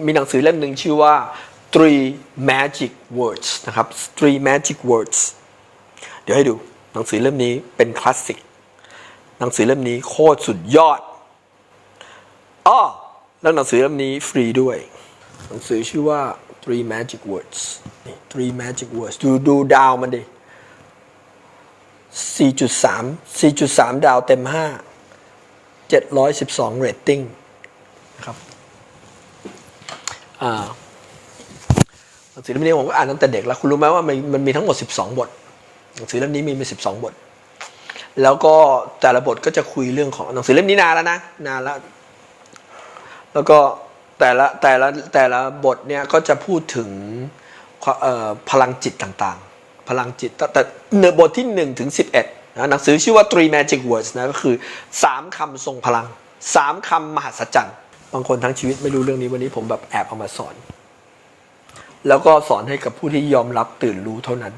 มีหนังสือเล่มหนึ่งชื่อว่า three magic words นะครับ three magic words เดี๋ยวให้ดูหนังสือเล่มนี้เป็นคลาสสิก หนังสือเล่มนี้โคตรสุดยอดอ้อแล้วหนังสือเล่มนี้ฟรีด้วย หนังสือชื่อว่า three magic words นี่ three magic words ดูดูดาวมันดิ 4.3 4.3 ดาวเต็ม 5 712 เรตติ้งนะครับ หนังสือเล่มนี้ผมก็อ่านตั้งแต่เด็กแล้วคุณรู้ไหมว่ามันมันมีทั้งหมด 12 บท หนังสือเล่มนี้มีมี12บสองบท แล้วก็แต่ละบทก็จะคุยเรื่องของหนังสือเล่มนี้นานแล้วนะนานแล้ว แล้วก็แต่ละแต่ละแต่ละบทเนี่ยก็จะพูดถึงพลังจิตต่างๆ พลังจิตแต่เนื้อบทที่1ถึง11นะหนังสือชื่อว่า three magic words นะก็คือ 3คำทรงพลัง 3คำมหัศจรรย์ บางคนทั้งชีวิตไม่รู้เรื่องนี้วันนี้ผมแบบแอบเอามาสอน แล้วก็สอนให้กับผู้ที่ยอมรับตื่นรู้เท่านั้น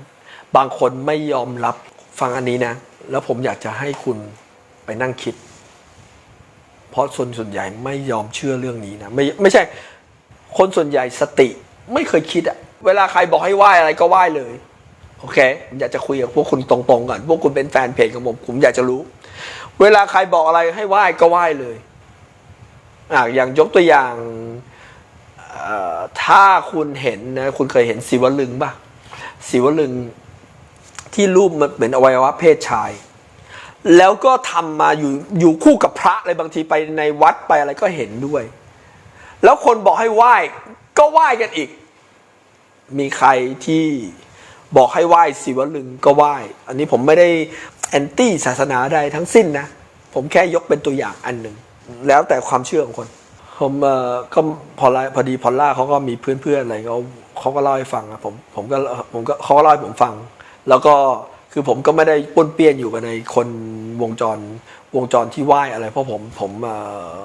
บางคนไม่ยอมรับฟังอันนี้นะ แล้วผมอยากจะให้คุณไปนั่งคิด เพราะส่วนส่วนใหญ่ไม่ยอมเชื่อเรื่องนี้นะไม่ไม่ใช่ คนส่วนใหญ่สติไม่เคยคิดอะเวลาใครบอกให้ไหว้อะไรก็ไหว้เลยโอเคผมอยากจะคุยกับพวกคุณตรงๆก่อน พวกคุณเป็นแฟนเพจของผม ผมอยากจะรู้ เวลาใครบอกอะไรให้ไหว้ก็ไหว้เลย อะอย่างยกตัวอย่างถ้าคุณเห็นนะคุณเคยเห็นศิวลึงป่ะศิวลึงที่รูปมันเหมือนอวัยวะเพศชาย แล้วก็ทำมาอยู่อยู่คู่กับพระอะไรบางทีไปในวัดไปอะไรก็เห็นด้วย แล้วคนบอกให้ไหว้ก็ไหว้กันอีก มีใครที่บอกให้ไหว้ศิวลึงก็ไหว้ อันนี้ผมไม่ได้แอนตี้ศาสนาใดทั้งสิ้นนะ ผมแค่ยกเป็นตัวอย่างอันหนึ่ง แล้วแต่ความเชื่อของคน ผมเอ่อก็พอลพอดีพอลล่าเขาก็มีเพื่อนๆอะไรเขาเขาก็เล่าให้ฟังอะผมผมก็ผมก็เขาก็เล่าให้ผมฟัง แล้วก็คือผมก็ไม่ได้ป้วนเปี้ยนอยู่กับในคนวงจรวงจรที่ไหว้อะไร เพราะผมผมเอ่อ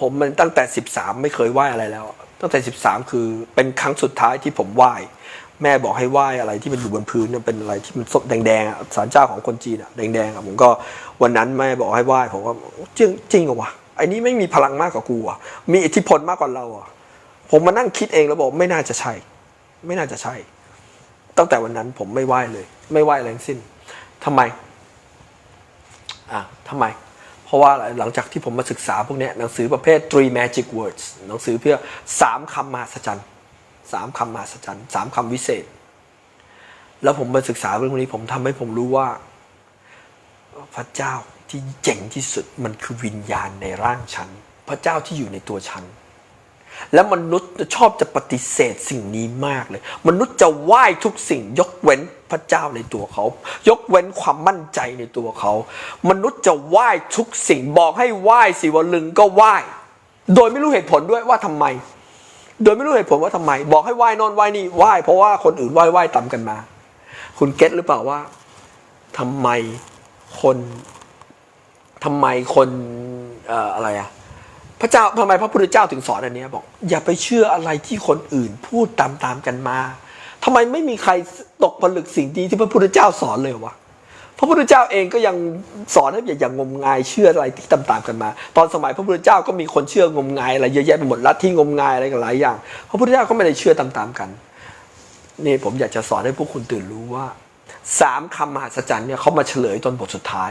ผมมันตั้งแต่สิบสามไม่เคยไหว้อะไรแล้ว ตั้งแต่สิบสามคือเป็นครั้งสุดท้ายที่ผมไหว้ แม่บอกให้ไหว้อะไรที่มันอยู่บนพื้นเนี่ยเป็นอะไรที่มันสดแดงๆอะศาลเจ้าของคนจีนอะแดงๆอะผมก็วันนั้นแม่บอกให้ไหว้ผมก็จริงจริงเหรอวะไอ้นี่ไม่มีพลังมากกว่ากูอะมีอิทธิพลมากกว่าเราอะผมมานั่งคิดเองแล้วบอกไม่น่าจะใช่ ไม่น่าจะใช่ ตั้งแต่วันนั้นผมไม่ไหว้เลย ไม่ไหว้อะไรทั้งสิ้นทำไมอะทำไม เพราะว่าหลังจากที่ผมมาศึกษาพวกนี้หนังสือประเภท three magic words หนังสือเพื่อสามคำมหัศจรรย์ สามคำมหัศจรรย์สามคำวิเศษ แล้วผมมาศึกษาเรื่องนี้ผมทำให้ผมรู้ว่า พระเจ้าที่เจ๋งที่สุดมันคือวิญญาณในร่างฉัน พระเจ้าที่อยู่ในตัวฉัน แล้วมนุษย์ชอบจะปฏิเสธสิ่งนี้มากเลย มนุษย์จะไหว้ทุกสิ่ง ยกเว้นพระเจ้าในตัวเขา ยกเว้นความมั่นใจในตัวเขา มนุษย์จะไหว้ทุกสิ่ง บอกให้ไหว้สิวลึงก็ไหว้ โดยไม่รู้เหตุผลด้วยว่าทำไม โดยไม่รู้เหตุผลว่าทำไม บอกให้ไหว้นอนไหว้นี่ไหว้เพราะว่าคนอื่นไหว้ไหว้ตามกันมา คุณเก็ตหรือเปล่าว่าทำไมคนทำไมคนเอ่ออะไรอะพระเจ้าทำไมพระพุทธเจ้าถึงสอนอันนี้บอก อย่าไปเชื่ออะไรที่คนอื่นพูดตามๆกันมาทำไมไม่มีใครตกผลึกสิ่งดีที่พระพุทธเจ้าสอนเลยวะ พระพุทธเจ้าเองก็ยังสอนให้อย่าอย่างงมงายเชื่ออะไรที่ตามๆกันมา ตอนสมัยพระพุทธเจ้าก็มีคนเชื่องมงายอะไรเยอะแยะไปหมดลัทธิงมงายอะไรกันหลายอย่าง พระพุทธเจ้าก็ไม่ได้เชื่อตามๆกันนี่ผมอยากจะสอนให้พวกคุณตื่นรู้ว่าสามคำมหัศจรรย์เนี่ยเขามาเฉลยตอนบทสุดท้าย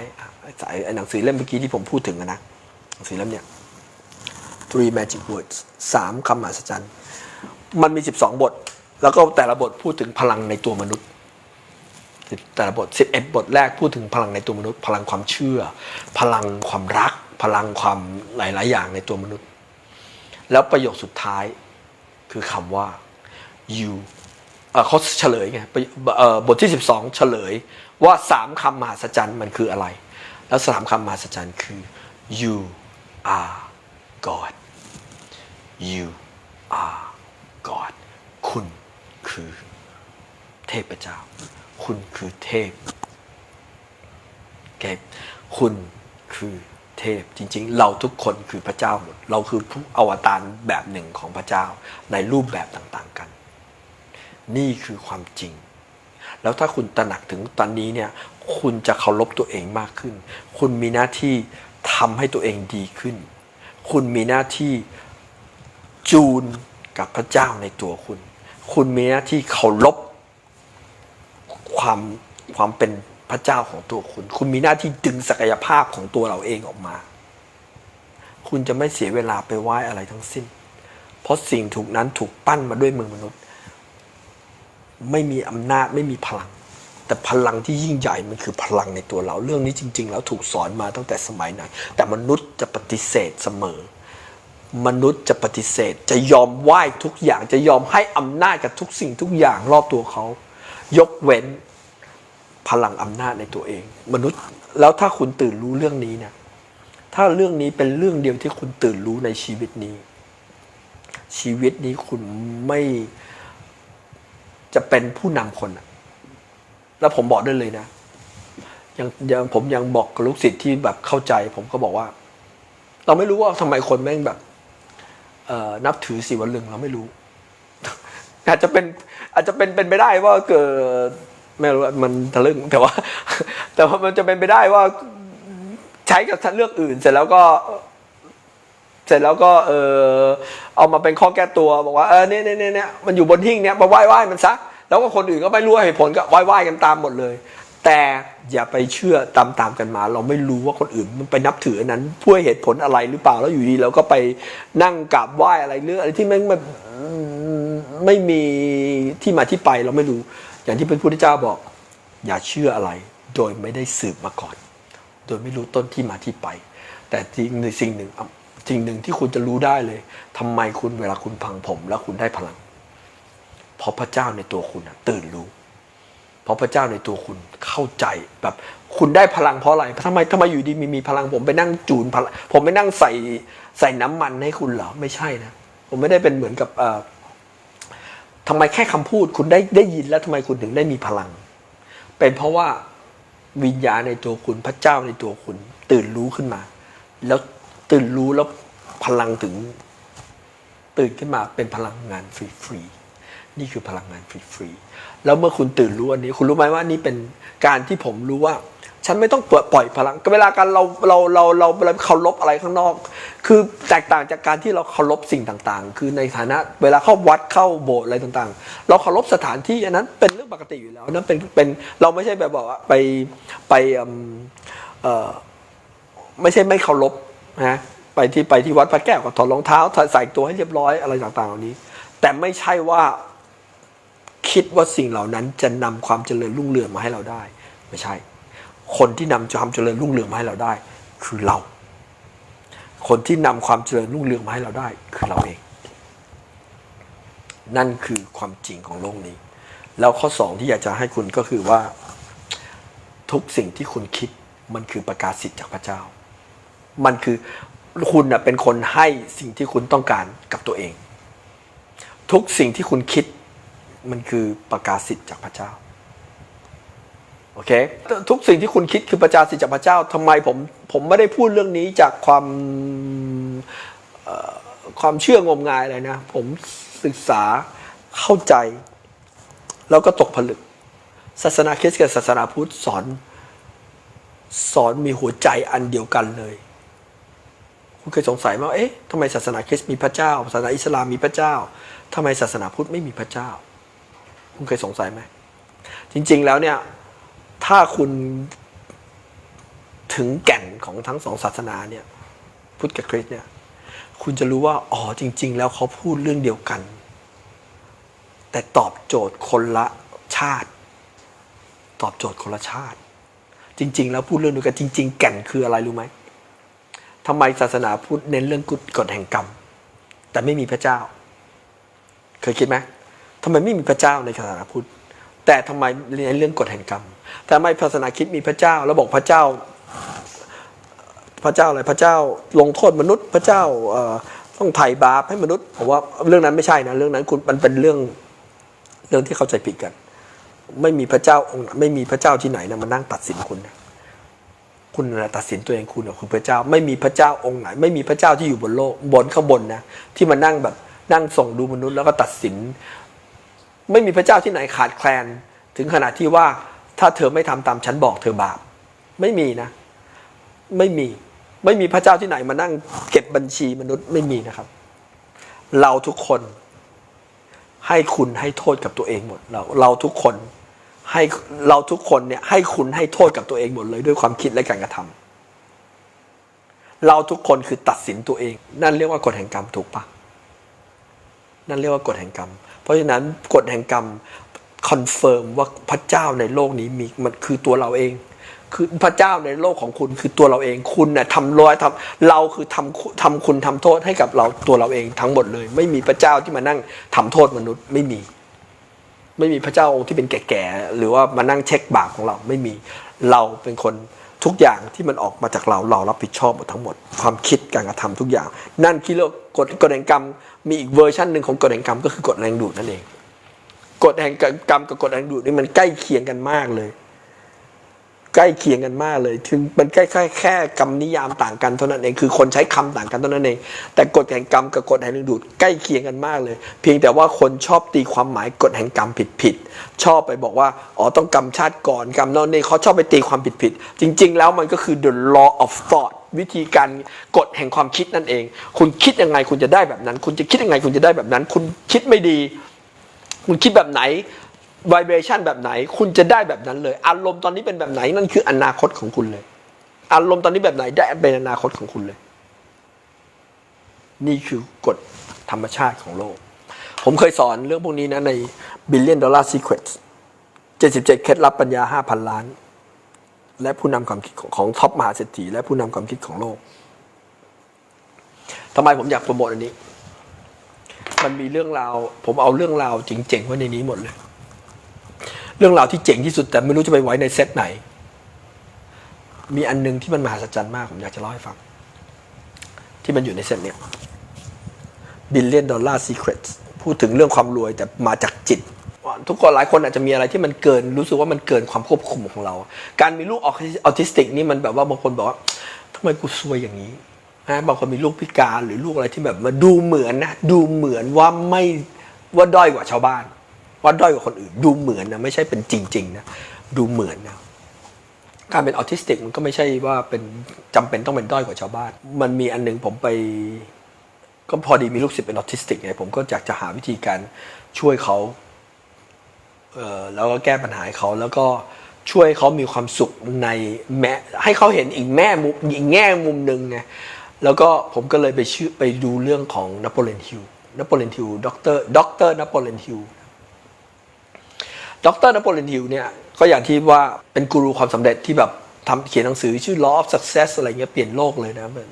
ไอ้หนังสือเล่มเมื่อกี้ที่ผมพูดถึงนะหนังสือเล่มเนี้ย three magic words สามคำมหัศจรรย์ มันมีสิบสองบท แล้วก็แต่ละบทพูดถึงพลังในตัวมนุษย์ แต่ละบทสิบเอ็ดบทแรกพูดถึงพลังในตัวมนุษย์ พลังความเชื่อ พลังความรัก พลังความหลาย ๆ อย่างในตัวมนุษย์ แล้วประโยคสุดท้ายคือคำว่า you เขาเฉลยไงบทที่ 12 เฉลยว่าสามคำมหัศจรรย์มันคืออะไร แล้วสามคำมหัศจรรย์คือ you are God you are God คุณคือเทพเจ้า คุณคือเทพโอเคคุณคือเทพจริง ๆ เราทุกคนคือพระเจ้าหมด เราคือผู้อวตารแบบหนึ่งของพระเจ้าในรูปแบบต่างๆกัน นี่คือความจริง แล้วถ้าคุณตระหนักถึงตอนนี้เนี่ย คุณจะเคารพตัวเองมากขึ้น คุณมีหน้าที่ทำให้ตัวเองดีขึ้น คุณมีหน้าที่จูนกับพระเจ้าในตัวคุณ คุณมีหน้าที่เคารพ ความความเป็นพระเจ้าของตัวคุณ คุณมีหน้าที่ดึงศักยภาพของตัวเราเองออกมา คุณจะไม่เสียเวลาไปไหว้อะไรทั้งสิ้น เพราะสิ่งถูกนั้นถูกปั้นมาด้วยมือมนุษย์ ไม่มีอำนาจไม่มีพลัง แต่พลังที่ยิ่งใหญ่มันคือพลังในตัวเรา เรื่องนี้จริง ๆ แล้วถูกสอนมาตั้งแต่สมัยไหน แต่มนุษย์จะปฏิเสธเสมอ มนุษย์จะปฏิเสธ จะยอมไหว้ทุกอย่าง จะยอมให้อำนาจกับทุกสิ่งทุกอย่างรอบตัวเขา ยกเว้นพลังอำนาจในตัวเอง มนุษย์แล้วถ้าคุณตื่นรู้เรื่องนี้เนี่ยถ้าเรื่องนี้เป็นเรื่องเดียวที่คุณตื่นรู้ในชีวิตนี้ ชีวิตนี้คุณไม่จะเป็นผู้นำคนอะแล้วผมบอกได้เลยนะยังยังผมยังบอกกับลูกศิษย์ที่แบบเข้าใจ ผมก็บอกว่า เราไม่รู้ว่าทำไมคนแม่งแบบเออนับถือสีวันลึงเราไม่รู้ อาจจะเป็นอาจจะเป็นเป็นไปได้ว่าเกิดไม่รู้มันทะลึ่งแต่ว่า แต่ว่ามันจะเป็นไปได้ว่าใช้กับเลือกอื่น เสร็จแล้วก็ เสร็จแล้วก็เออเอามาเป็นข้อแก้ตัวบอกว่าเออเนี่ยเนี่ยเนี่ยเนี่ยมันอยู่บนหิ้งเนี่ยมาไหว้ไหว้มันซะแล้วก็คนอื่นก็ไม่รู้เหตุผลก็ไหว้ไหว้กันตามหมดเลย แต่อย่าไปเชื่อตามตามๆกันมา เราไม่รู้ว่าคนอื่นมันไปนับถือนั้นเพื่อเหตุผลอะไรหรือเปล่าแล้วอยู่ดีเราก็ไปนั่งกราบไหว้อะไรเรื่องอะไรที่แม่งแบบไม่มีที่มาที่ไปเราไม่รู้ อย่างที่พระพุทธเจ้าบอก อย่าเชื่ออะไร โดยไม่ได้สืบมาก่อน โดยไม่รู้ต้นที่มาที่ไป แต่จริงในสิ่งหนึ่งอะสิ่งหนึ่งที่คุณจะรู้ได้เลยทำไมคุณเวลาคุณพังผม แล้วคุณได้พลังเพราะพระเจ้าในตัวคุณอะตื่นรู้ เพราะพระเจ้าในตัวคุณเข้าใจแบบคุณได้พลังเพราะอะไรทำไมทำไมอยู่ดีมีมีพลังผมไปนั่งจูนพลังผมไปนั่งใส่ใส่น้ำมันให้คุณเหรอไม่ใช่นะ ผมไม่ได้เป็นเหมือนกับเอ่อทำไมแค่คำพูดคุณได้ได้ยินแล้วทำไมคุณถึงได้มีพลัง เป็นเพราะว่าวิญญาณในตัวคุณพระเจ้าในตัวคุณ ตื่นรู้ขึ้นมา แล้วตื่นรู้แล้วพลังถึง ตื่นขึ้นมาเป็นพลังงานฟรีๆ นี่คือพลังงานฟรีๆแล้วเมื่อคุณตื่นรู้อันนี้ คุณรู้ไหมว่านี่เป็นการที่ผมรู้ว่า ฉันไม่ต้องปล่อยปล่อยพลังเวลาการเราเราเราเราเราเคารพอะไรข้างนอก คือแตกต่างจากการที่เราเคารพสิ่งต่างๆ คือในฐานะเวลาเข้าวัดเข้าโบสถ์อะไรต่างๆ เราเคารพสถานที่อันนั้นเป็นเรื่องปกติอยู่แล้วนั่นเป็นเป็นเราไม่ใช่แบบบอกว่าไปไปเออไม่ใช่ไม่เคารพนะไปที่ไปที่วัดพระแก้วก็ถอดรองเท้าใส่ตัวให้เรียบร้อยอะไรต่างๆเหล่านี้ แต่ไม่ใช่ว่า คิดว่าสิ่งเหล่านั้นจะนำความเจริญรุ่งเรืองมาให้เราได้ ไม่ใช่ คนที่นำความเจริญรุ่งเรืองมาให้เราได้ คือเรา คนที่นำความเจริญรุ่งเรืองมาให้เราได้ คือเราเอง นั่นคือความจริงของโลกนี้ แล้วข้อสองที่อยากจะให้คุณก็คือว่า ทุกสิ่งที่คุณคิดมันคือประกาศสิทธิ์จากพระเจ้า มันคือคุณเป็นคนให้สิ่งที่คุณต้องการกับตัวเอง ทุกสิ่งที่คุณคิด มันคือประกาศสิทธิ์จากพระเจ้าโอเคทุกสิ่งที่คุณคิดคือประกาศสิทธิ์จากพระเจ้าทำไมผมผมไม่ได้พูดเรื่องนี้จากความความเชื่องมงายอะไรนะ ผมศึกษาเข้าใจ แล้วก็ตกผลึก ศาสนาคริสต์กับศาสนาพุทธสอน สอนมีหัวใจอันเดียวกันเลย คุณเคยสงสัยไหมว่าเอ๊ะทำไมศาสนาคริสต์มีพระเจ้าศาสนาอิสลามมีพระเจ้าทำไมศาสนาพุทธไม่มีพระเจ้า คุณเคยสงสัยไหม จริง ๆ แล้วเนี่ย ถ้าคุณถึงแก่นของทั้งสองศาสนาเนี่ยพุทธกับคริสต์เนี่ย คุณจะรู้ว่า อ๋อ จริง ๆ แล้วเขาพูดเรื่องเดียวกัน แต่ตอบโจทย์คนละชาติ ตอบโจทย์คนละชาติ จริง ๆ แล้วพูดเรื่องเดียวกันจริง ๆ แก่นคืออะไรรู้ไหมทำไมศาสนาพุทธเน้นเรื่องกฎกฎแห่งกรรม แต่ไม่มีพระเจ้า เคยคิดไหม ทำไมไม่มีพระเจ้าในศาสนาพุทธ แต่ทำไมเรียนเรื่องกฎแห่งกรรมทำไมศาสนาคิดมีพระเจ้าแล้วบอกพระเจ้า พระเจ้าอะไรพระเจ้าลงโทษมนุษย์พระเจ้าต้องไถ่บาปให้มนุษย์ผมว่าเรื่องนั้นไม่ใช่นะเรื่องนั้นคุณมันเป็นเรื่องเรื่องที่เข้าใจผิดกัน ไม่มีพระเจ้าองค์ไม่มีพระเจ้าที่ไหนนะมานั่งตัดสินคุณนะคุณตัดสินตัวเองคุณคุณพระเจ้า ไม่มีพระเจ้าองค์ไหน ไม่มีพระเจ้าที่อยู่บนโลกบนข้างบนนะที่มานั่งแบบนั่งส่งดูมนุษย์แล้วก็ตัดสิน ไม่มีพระเจ้าที่ไหนขาดแคลน ถึงขนาดที่ว่าถ้าเธอไม่ทำตามฉันบอกเธอบาป ไม่มีนะ ไม่มีไม่มีพระเจ้าที่ไหนมานั่งเก็บบัญชีมนุษย์ไม่มีนะครับ เราทุกคนให้คุณให้โทษกับตัวเองหมดเราเราทุกคนให้เราทุกคนเนี่ยให้คุณให้โทษกับตัวเองหมดเลยด้วยความคิดและการกระทำเราทุกคนคือตัดสินตัวเอง นั่นเรียกว่ากฎแห่งกรรมถูกปะนั่นเรียกว่ากฎแห่งกรรม เพราะฉะนั้นกฎแห่งกรรมคอนเฟิร์มว่าพระเจ้าในโลกนี้มีมันคือตัวเราเอง คือพระเจ้าในโลกของคุณคือตัวเราเองคุณน่ะทำร้อยทำเราคือทำทำคุณทำโทษให้กับเราตัวเราเองทั้งหมดเลย ไม่มีพระเจ้าที่มานั่งทำโทษมนุษย์ไม่มี ไม่มีพระเจ้าองค์ที่เป็นแก่ๆหรือว่ามานั่งเช็คบาปของเราไม่มี เราเป็นคน ทุกอย่างที่มันออกมาจากเราเรารับผิดชอบหมดทั้งหมด ความคิดการกระทำทุกอย่าง นั่นคือเรียกกฎกฎแห่งกรรม มีอีกเวอร์ชันหนึ่งของกฎแห่งกรรมก็คือกฎแรงดูดนั่นเองกฎแห่งกรรมกับกฎแรงดูดนี่มันใกล้เคียงกันมากเลย ใกล้เคียงกันมากเลย ถึงมันใกล้แค่แค่คำนิยามต่างกันเท่านั้นเอง คือคนใช้คำต่างกันเท่านั้นเอง แต่กฎแห่งกรรมกับกฎแห่งดึงดูดใกล้เคียงกันมากเลย เพียงแต่ว่าคนชอบตีความหมายกฎแห่งกรรมผิดผิดๆชอบไปบอกว่า อ๋อ ต้องกรรมชาติก่อนกรรมโนนนี่เขาชอบไปตีความผิดผิดๆ จริง ๆ แล้วมันก็คือ the law of thought วิธีการกฎแห่งความคิดนั่นเอง คุณคิดยังไงคุณจะได้แบบนั้น คุณจะคิดยังไงคุณจะได้แบบนั้น คุณคิดไม่ดี คุณคิดแบบไหน vibration แบบไหน คุณจะได้แบบนั้นเลย อารมณ์ตอนนี้เป็นแบบไหนนั่นคืออนาคตของคุณเลย อารมณ์ตอนนี้แบบไหนได้เป็นอนาคตของคุณเลย นี่คือกฎธรรมชาติของโลก ผมเคยสอนเรื่องพวกนี้นะใน Billion Dollar Secrets 77 เคล็ดลับปัญญา 5,000 ล้าน และผู้นำความคิดของของท็อปมหาเศรษฐีและผู้นำความคิดของโลกทำไมผมอยากโปรโมทอันนี้ มันมีเรื่องราว ผมเอาเรื่องราวเจ๋งๆไว้ในนี้หมดเลย เรื่องราวที่เจ๋งที่สุดแต่ไม่รู้จะไปไว้ในเซตไหน มีอันหนึงที่มันมหัศจรรย์มากผมอยากจะเล่าให้ฟัง ที่มันอยู่ในเซตเนี้ย Billion Dollar Secrets พูดถึงเรื่องความรวยแต่มาจากจิต ทุกคนหลายคนอาจจะมีอะไรที่มันเกินรู้สึกว่ามันเกินความควบคุมของเรา การมีลูกออทิสติกนี่มันแบบว่าบางคนบอกว่าทำไมกูซวยอย่างนี้นะบางคนมีลูกพิการหรือลูกอะไรที่แบบมาดูเหมือนนะดูเหมือนว่าไม่ว่าด้อยกว่าชาวบ้าน ว่าด้อยกว่าคนอื่น ดูเหมือนนะไม่ใช่เป็นจริง ๆ นะ ดูเหมือนนะการเป็นออทิสติกมันก็ไม่ใช่ว่าเป็นจำเป็นต้องเป็นด้อยกว่าชาวบ้าน มันมีอันหนึงผมไป ก็พอดีมีลูกศิษย์เป็นออทิสติกไงผมก็อยากจะหาวิธีการช่วยเขาเออแล้วก็แก้ปัญหาเขาแล้วก็ช่วยเขามีความสุขในแม้ให้เขาเห็นอีกแม่มุมอีกแง่มุมหนึ่งไงแล้วก็ผมก็เลยไปชื่อไปดูเรื่องของนโปเลียนฮิลนโปเลียนฮิลด็อกเตอร์ด็อกเตอร์นโปเลียนฮิล ดรนโปเลียนฮิลเนี่ยก็อย่างที่ว่าเป็นกูรูความสำเร็จที่แบบทำเขียนหนังสือชื่อ Law of Success อะไรเงี้ยเปลี่ยนโลกเลยนะมัน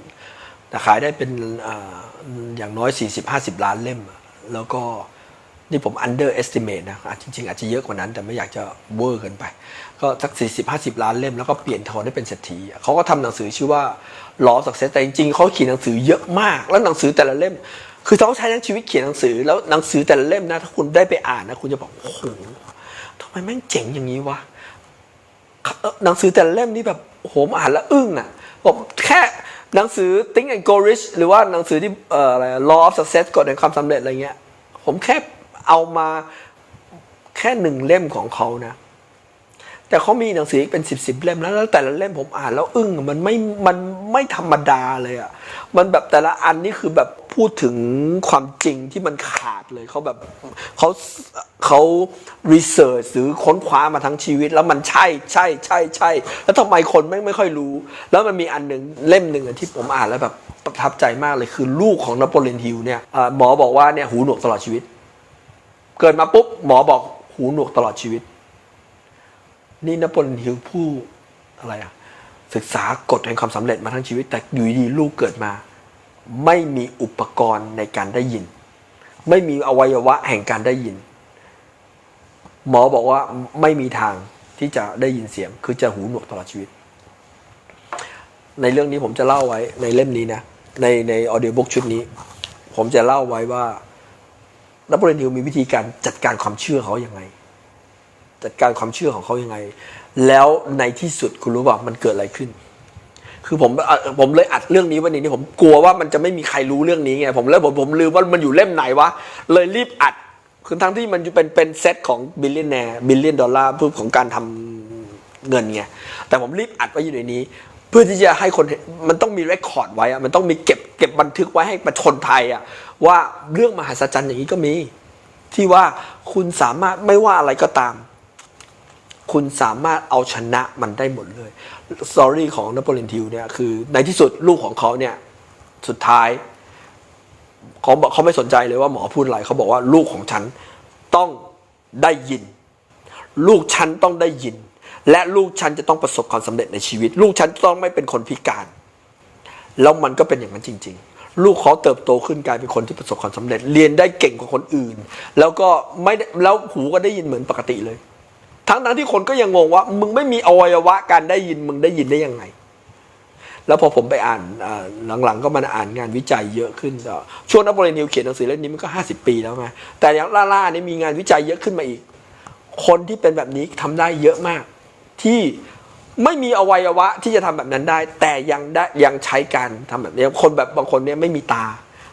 แต่ขายได้เป็นออย่างน้อย 40-50 ล้านเล่ม แล้วก็นี่ผม underestimate นะจริงๆ อาจจะเยอะกว่านั้น แต่ไม่อยากจะเวอร์เกินไป ก็สัก 40-50 ล้านเล่ม แล้วก็เปลี่ยนทอนได้เป็นเศรษฐีเขาก็ทำหนังสือชื่อว่า Law of Success แต่จริงๆเขาเขียนหนังสือเยอะมาก แล้วหนังสือแต่ละเล่ม คือเขาใช้ทั้งชีวิตเขียนหนังสือ แล้วหนังสือแต่ละเล่มนะถ้าคุณได้ไปอ่านนะคุณจะบอกโอ้โห ไมแม่งเจ๋งอย่างนี้วะหนังสือแต่ละเล่มนี้แบบโหมอ่านแล้วอึ้งอะผมแค่หนังสือ Think and Go Rich หรือว่าหนังสือที่เอ่ออะไร Law of Success กฎแห่งความสำเร็จอะไรเงี้ย ผมแค่เอามาแค่หนึ่งเล่มของเขานะ แต่เขามีหนังสืออีกเป็นสิบสิบเล่มแล้วแล้วแต่ละเล่มผมอ่านแล้วอึ้งมันไม่มันไม่ธรรมดาเลยอะมันแบบแต่ละอันนี่คือแบบพูดถึงความจริงที่มันขาดเลยเขาแบบเขาเขารีเสิร์ชหรือค้นคว้ามาทั้งชีวิต แล้วมันใช่ใช่ใช่ใช่แล้วทำไมคนไม่ไม่ค่อยรู้ แล้วมันมีอันหนึ่งเล่มหนึ่งที่ผมอ่านแล้วแบบประทับใจมากเลยคือลูกของนโปเลียนฮิลเนี่ยหมอบอกว่าเนี่ยหูหนวกตลอดชีวิต เกิดมาปุ๊บหมอบอกหูหนวกตลอดชีวิต นี่นโปเลียนฮิลผู้อะไรอะศึกษากฎแห่งความสำเร็จมาทั้งชีวิต แต่อยู่ดีลูกเกิดมา ไม่มีอุปกรณ์ในการได้ยิน ไม่มีอวัยวะแห่งการได้ยิน หมอบอกว่าไม่มีทางที่จะได้ยินเสียง คือจะหูหนวกตลอดชีวิต ในเรื่องนี้ผมจะเล่าไว้ในเล่มนี้นะ ในในออเดียบุ๊กชุดนี้ ผมจะเล่าไว้ว่านโปเลียนฮิลมีวิธีการจัดการความเชื่อเขาอย่างไง จัดการความเชื่อของเขายังไง แล้วในที่สุดคุณรู้ป่ะมันเกิดอะไรขึ้น คือผมอผมเลยอัดเรื่องนี้วันนี้นี่ผมกลัวว่ามันจะไม่มีใครรู้เรื่องนี้ไงผมเลยผมผมลืมว่ามันอยู่เล่มไหนวะเลยรีบอัดคือทั้งที่มันเป็นเป็นเซตของบิลเลียนแนร์บิลเลียนดอลลาร์เพื่อของการทำเงินไงแต่ผมรีบอัดไว้อยู่ในนี้ เพื่อที่จะให้คนเห็นมันต้องมีเรคคอร์ดไว้อะมันต้องมีเก็บเก็บบันทึกไว้ให้ประชนไทยอะว่าเรื่องมหัศจรรย์อย่างนี้ก็มี ที่ว่าคุณสามารถไม่ว่าอะไรก็ตาม คุณสามารถเอาชนะมันได้หมดเลยสตอรี่ของนโปเลียนทิวเนี่ยคือในที่สุดลูกของเขาเนี่ยสุดท้ายเขาบอกเขาไม่สนใจเลยว่าหมอพูดอะไรเขาบอกว่าลูกของฉันต้องได้ยิน ลูกฉันต้องได้ยิน และลูกฉันจะต้องประสบความสำเร็จในชีวิต ลูกฉันต้องไม่เป็นคนพิการ แล้วมันก็เป็นอย่างนั้นจริง ๆ ลูกเขาเติบโตขึ้นกลายเป็นคนที่ประสบความสำเร็จ เรียนได้เก่งกว่าคนอื่น แล้วก็ไม่แล้วหูก็ได้ยินเหมือนปกติเลย ทั้งนั้นที่คนก็ยังงงว่า มึงไม่มีอวัยวะการได้ยินมึงได้ยินได้ยังไง แล้วพอผมไปอ่านหลังๆ ก็มาอ่านงานวิจัยเยอะขึ้นก็ช่วงนโปเลียนฮิลเขียนหนังสือเล่มนี้มันก็ 50 ปีแล้วไงแต่อย่างล่าๆนี่มีงานวิจัยเยอะขึ้นมาอีก คนที่เป็นแบบนี้ทำได้เยอะมาก ที่ไม่มีอวัยวะที่จะทำแบบนั้นได้ แต่ยังได้ยังใช้การทำแบบนี้คนแบบบางคนเนี่ยไม่มีตา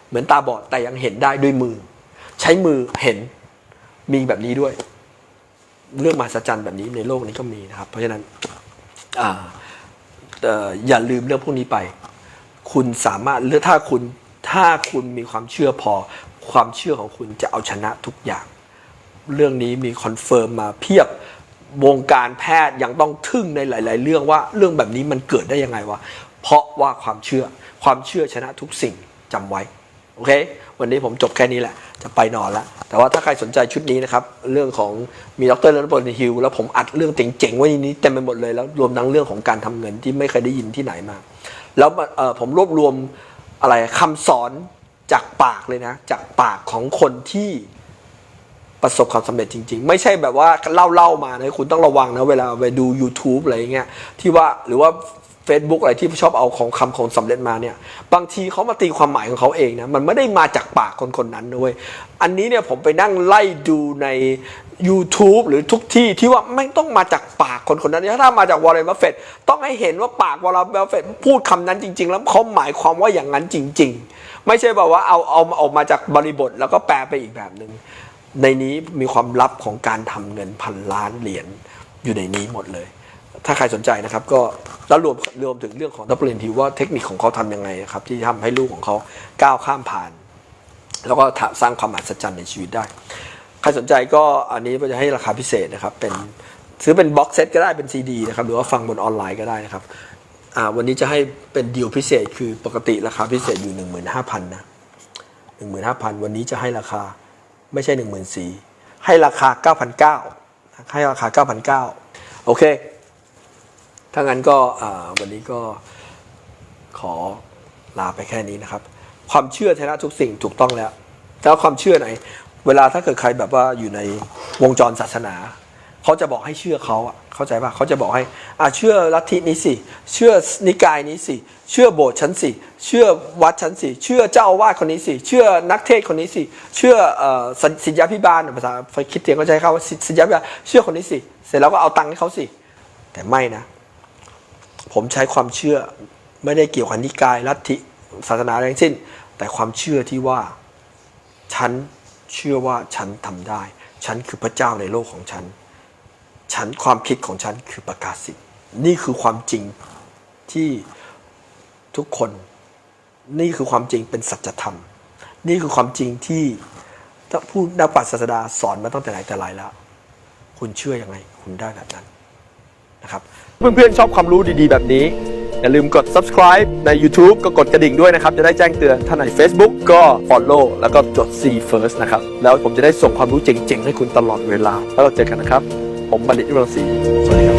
เหมือนตาบอดแต่ยังเห็นได้ด้วยมือ ใช้มือเห็นมีแบบนี้ด้วย เรื่องมหัศจรรย์แบบนี้ในโลกนี้ก็มีนะครับ เพราะฉะนั้นอ่าเอ่ออย่าลืมเรื่องพวกนี้ไป คุณสามารถหรือถ้าคุณถ้าคุณมีความเชื่อพอ ความเชื่อของคุณจะเอาชนะทุกอย่าง เรื่องนี้มีคอนเฟิร์มมาเพียบวงการแพทย์ยังต้องทึ่งในหลาย ๆ เรื่องว่าเรื่องแบบนี้มันเกิดได้ยังไงวะเพราะว่าความเชื่อความเชื่อชนะทุกสิ่งจำไว้ โอเค วันนี้ผมจบแค่นี้แหละ จะไปนอนละ แต่ว่าถ้าใครสนใจชุดนี้นะครับ เรื่องของมีดรเลนบอลฮิลแล้วผมอัดเรื่องเจ๋งๆไว้ในนี้เต็มไปหมดเลย แล้วรวมทั้งเรื่องของการทำเงินที่ไม่เคยได้ยินที่ไหนมา แล้วผมรวบรวมอะไรคำสอนจากปากเลยนะ จากปากของคนที่ประสบความสำเร็จจริง ๆ ไม่ใช่แบบว่าเล่าเล่าๆมานะคุณต้องระวังนะเวลาไปดู YouTube อะไรอย่างเงี้ยที่ว่าหรือว่า Facebook อะไรที่ชอบเอาของคำของสำเร็จมาเนี่ยบางทีเขามาตีความหมายของเขาเองนะมันไม่ได้มาจากปากคนคนนั้นด้วยอันนี้เนี่ยผมไปนั่งไล่ดูใน YouTube หรือทุกที่ที่ว่าไม่ต้องมาจากปากคนคนนั้นถ้ามาจากวอร์เรนบัฟเฟตต้องให้เห็นว่าปากวอร์เรนบัฟเฟตพูดคำนั้นจริง ๆ แล้วเขาหมายความว่าอย่างนั้นจริง ๆ ไม่ใช่แบบว่าเอาเอาออกมาจากบริบทแล้วก็แปลไปอีกแบบหนึ่งในนี้มีความลับของการทำเงินพันล้านเหรียญอยู่ในนี้หมดเลย ถ้าใครสนใจนะครับ ก็แล้วรวมรวมถึงเรื่องของดับเบิลเอ็นทีว่าเทคนิคของเขาทำยังไงครับ ที่ทำให้ลูกของเขาก้าวข้ามผ่าน แล้วก็สร้างความมหัศจรรย์ในชีวิตได้ ใครสนใจก็อันนี้จะให้ราคาพิเศษนะครับ เป็นซื้อเป็นบ็อกเซตก็ได้เป็นซีดีนะครับหรือว่าฟังบนออนไลน์ก็ได้นะครับวันนี้จะให้เป็นดีลพิเศษ คือปกติราคาพิเศษอยู่ 15,000นะ15,000 วันนี้จะให้ราคาไม่ใช่ 14,000ให้ราคา 9,900ให้ราคา 9,900 โอเค ถ้างั้นก็วันนี้ก็ขอลาไปแค่นี้นะครับ ความเชื่อชนะทุกสิ่งถูกต้องแล้วแล้วความเชื่อไหน เวลาถ้าเกิดใครแบบว่าอยู่ในวงจรศาสนาเขาจะบอกให้เชื่อเขาอะเข้าใจป่ะเขาจะบอกให้อ่าเชื่อลัทธินี้สิเชื่อนิกายนี้สิเชื่อโบสถ์ฉันสิเชื่อวัดฉันสิเชื่อเจ้าอาวาสคนนี้สิเชื่อนักเทศคนนี้สิเชื่อเอ่อศิศิษยาพิบาลภาษาคิดเตียนก็ใช้คำว่าศิศิษยาพิบาลเชื่อคนนี้สิเสร็จแล้วก็เอาตังค์ให้เขาสิแต่ไม่นะ ผมใช้ความเชื่อไม่ได้เกี่ยวกับนิกายลัทธิศาสนาอะไรทั้งสิ้น แต่ความเชื่อที่ว่า ฉันเชื่อว่าฉันทำได้ ฉันคือพระเจ้าในโลกของฉัน ฉันความคิดของฉันคือประกาศสิทธิ์นี่คือความจริงที่ทุกคน นี่คือความจริงเป็นสัจธรรม นี่คือความจริงที่ถ้าผู้นักปราชญ์ศาสดาสอนมาตั้งแต่ไหนแต่ไรแล้ว คุณเชื่ออยังไง คุณได้แบบนั้นนะครับ เพื่อนๆชอบความรู้ดีๆแบบนี้ อย่าลืมกด subscribe ใน YouTube ก็กดกระดิ่งด้วยนะครับ จะได้แจ้งเตือนถ้าไหน Facebook ก็ follow แล้วก็จด see first นะครับ แล้วผมจะได้ส่งความรู้เจ๋งๆ ให้คุณตลอดเวลา แล้วเราเจอกันนะครับ ผมบัณฑิตวิรังสีสวัสดีครับ